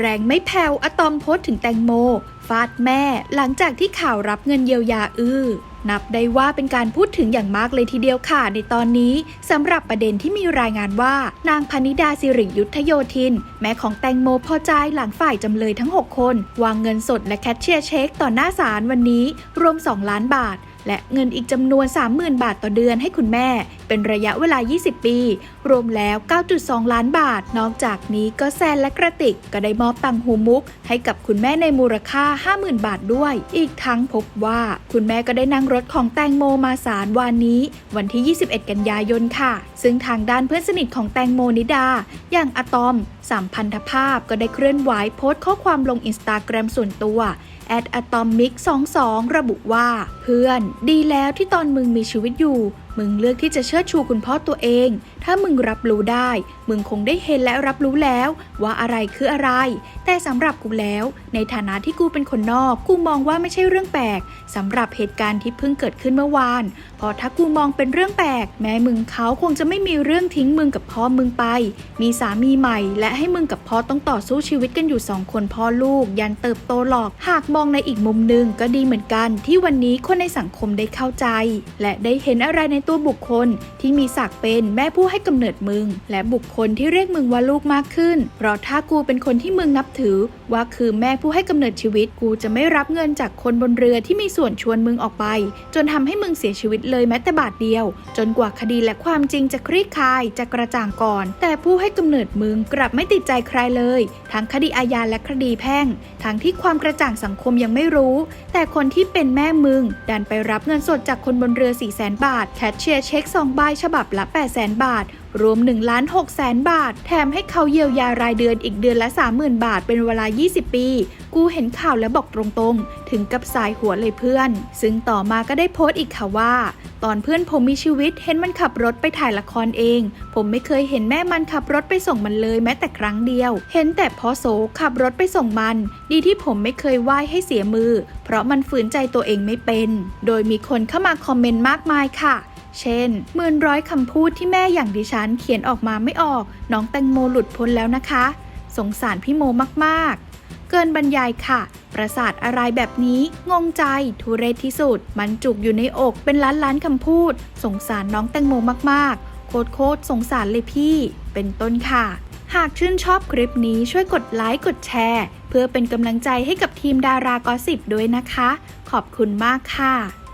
แรงไม่แผ่วอะตอมโพสถึงแตงโม ฟาดแม่หลังจากที่ข่าวรับเงินเยียวยาอื้อนับได้ว่าเป็นการพูดถึงอย่างมากเลยทีเดียวค่ะในตอนนี้สำหรับประเด็นที่มีรายงานว่า นางพนิดาสิริยุทธโยธิน แม่ของแตงโมพอใจหลังฝ่ายจำเลยทั้ง 6 คน วางเงินสดและแคชเชียร์เช็คต่อหน้าศาลวันนี้ รวม 2 ล้านบาทและเงินอีกจำนวน 30,000 บาทต่อเดือนให้คุณแม่เป็นระยะเวลา 20 ปี รวมแล้ว 9.2 ล้านบาท นอกจากนี้ก็แซนและกระติกก็ได้มอบตังหูมุก ให้กับคุณแม่ในมูลค่า 50,000 บาทด้วย อีกทั้งพบว่าคุณแม่ก็ได้นั่งรถของแตงโมมาศาลวันนี้ วันที่ 21 กันยายนค่ะ ซึ่งทางด้านเพื่อนสนิทของแตงโมนิดา อย่างอะตอมสัมพันธภาพก็ได้เคลื่อนไหวโพสต์ข้อความลงอินสตาแกรมส่วนตัวแอดอะตอมมิก22 ระบุว่า เพื่อนดีแล้วที่ตอนมึงมีชีวิตอยู่ มึงเลือกที่จะเชิดชูคุณพ่อตัวเอง ถ้ามึงรับรู้ได้ มึงคงได้เห็นและรับรู้แล้ว ว่าอะไรคืออะไร แต่สำหรับกูแล้ว ในฐานะที่กูเป็นคนนอก กูมองว่าไม่ใช่เรื่องแปลกสำหรับเหตุการณ์ที่เพิ่งเกิดขึ้นเมื่อวาน เพราะถ้ากูมองเป็นเรื่องแปลก แม้มึงเขาคงจะไม่มีเรื่องทิ้งมึงกับพ่อมึงไป มีสามีใหม่ และให้มึงกับพ่อต้องต่อสู้ชีวิตกันอยู่สองคนพ่อลูก ยันเติบโตหรอก หากมองในอีกมุมหนึ่งก็ดีเหมือนกัน ที่วันนี้คนในสังคมได้เข้าใจ และได้เห็นอะไรในตัวบุคคลที่มีศักดิ์เป็นแม่ผู้ให้ให้กำเนิดมึง และบุคคลที่เรียกมึงว่าลูกมากขึ้น เพราะถ้ากูเป็นคนที่มึงนับถือ ว่าคือแม่ผู้ให้กำเนิดชีวิต กูจะไม่รับเงินจากคนบนเรือที่มีส่วนชวนมึงออกไป จนทำให้มึงเสียชีวิตเลยแม้แต่บาทเดียว จนกว่าคดีและความจริงจะคลี่คลายจะกระจ่างก่อน แต่ผู้ให้กำเนิดมึงกลับไม่ติดใจใครเลย ทั้งคดีอาญาและคดีแพ่ง ทั้งที่ความกระจ่างสังคมยังไม่รู้ แต่คนที่เป็นแม่มึง ดันไปรับเงินสดจากคนบนเรือ4 0 0 0 0 0 บาท แคชเชียร์เช็ค2ใบฉบับละ8 0 0 0 0 0บาทรวม1ล้าน6แสนบาท แถมให้เขาเยียวยารายเดือนอีกเดือนละ 30,000 บาทเป็นเวลา 20 ปี กูเห็นข่าวแล้วบอกตรงๆ ถึงกับสายหัวเลยเพื่อน ซึ่งต่อมาก็ได้โพสต์อีกค่ะว่า ตอนเพื่อนผมมีชีวิตเห็นมันขับรถไปถ่ายละครเอง ผมไม่เคยเห็นแม่มันขับรถไปส่งมันเลยแม้แต่ครั้งเดียว เห็นแต่พ่อโสขับรถไปส่งมัน ดีที่ผมไม่เคยไหว้ให้เสียมือ เพราะมันฝืนใจตัวเองไม่เป็น โดยมีคนเข้ามาคอมเมนต์มากมายค่ะ เช่นหมื่นร้อยคำพูดที่แม่อย่างดิฉันเขียนออกมาไม่ออก น้องแตงโมหลุดพ้นแล้วนะคะ สงสารพี่โมมากๆ เกินบรรยายค่ะ ประสาทอะไรแบบนี้ งงใจ ทุเรศที่สุด มันจุกอยู่ในอกเป็นล้านล้านๆคำพูด สงสารน้องแตงโมมากๆ โคตรโคตรสงสารเลยพี่ เป็นต้นค่ะ หากชื่นชอบคลิปนี้ช่วยกดไลค์กดแชร์ เพื่อเป็นกำลังใจให้กับทีมดารากอสิบด้วยนะคะ ขอบคุณมากค่ะ